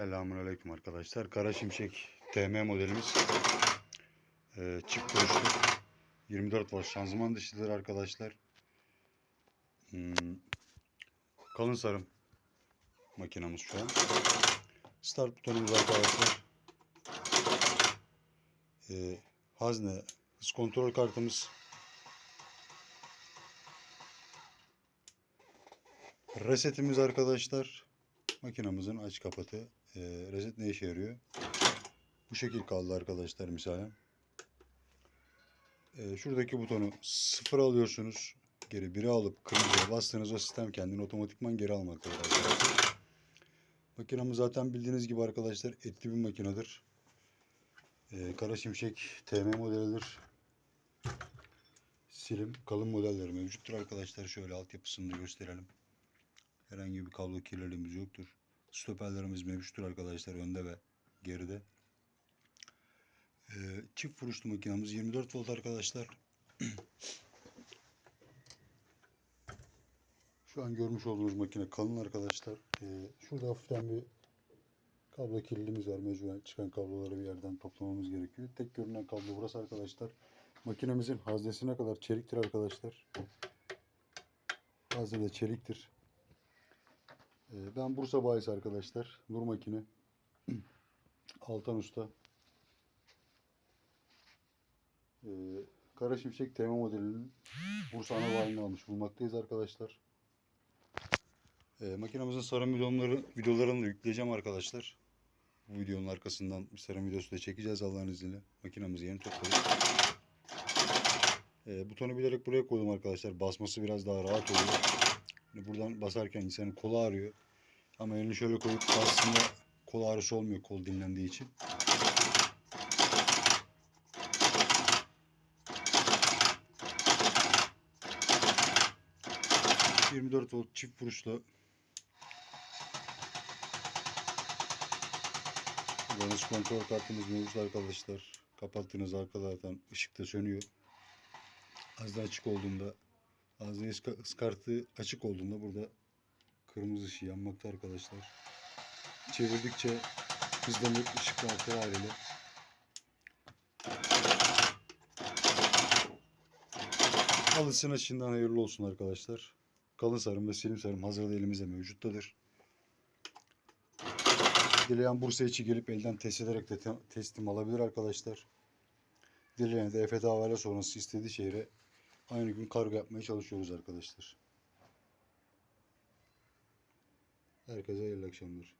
Selamünaleyküm arkadaşlar. Kara Şimşek TM modelimiz. Ee, çift görüşlü 24 volt şanzıman dışıdır arkadaşlar. Hmm, kalın sarım makinamız şu an. Start butonumuz arkadaşlar. Ee, hazne hız kontrol kartımız. Resetimiz arkadaşlar. Makinamızın aç kapatı. Ee, reset ne işe yarıyor? Bu şekil kaldı arkadaşlar misalen. Ee, şuradaki butonu sıfır alıyorsunuz. Geri 1'e alıp kırmızıya bastığınız o sistem kendini otomatikman geri almaktadır arkadaşlar. Makinamız zaten bildiğiniz gibi arkadaşlar etli bir makinedir. Ee, Kara Şimşek TM modelidir. Silim kalın modelleri mevcuttur arkadaşlar. Şöyle altyapısını da gösterelim. Herhangi bir kablo kirliliğimiz yoktur. Stoperlerimiz mevcuttur arkadaşlar önde ve geride. Ee, çift vuruşlu makinamız 24 volt arkadaşlar. Şu an görmüş olduğunuz makine kalın arkadaşlar. Ee, şurada hafiften bir kablo kirliliğimiz var. Mecburen çıkan kabloları bir yerden toplamamız gerekiyor. Tek görünen kablo burası arkadaşlar. Makinemizin haznesine kadar çeliktir arkadaşlar. Hazne de çeliktir. Ee, Ben Bursa bayisi arkadaşlar. Nur Makine. Altan Usta. Ee, Kara Şimşek tema modelinin Bursa ana bayini almış bulmaktayız arkadaşlar. Ee, makinamızın sarım videoları, videolarını yükleyeceğim arkadaşlar. Bu videonun arkasından bir sarım videosu da çekeceğiz Allah'ın izniyle. Makinamızı yeni topladık. Ee, butonu bilerek buraya koydum arkadaşlar. Basması biraz daha rahat oluyor. Hani buradan basarken insanın kolu ağrıyor. Ama elini şöyle koyup bastığında kol ağrısı olmuyor kol dinlendiği için. ...24 volt çift vuruşla... Kullanış kontrol kartımız mevcut arkadaşlar. Kapattığınız arka zaten ışık da sönüyor. Az da açık olduğunda... Ağzı ıskartı açık olduğunda burada kırmızı ışığı yanmakta arkadaşlar. Çevirdikçe hızlanıp ışık artır haliyle. Alısın açından hayırlı olsun arkadaşlar. Kalın sarım ve silim sarım hazırda elimizde mevcuttadır. Dileyen Bursa içi gelip elden test ederek de te- teslim alabilir arkadaşlar. Dileyen de EFT havale sonrası istediği şehre aynı gün kargo yapmaya çalışıyoruz arkadaşlar. Herkese hayırlı akşamlar.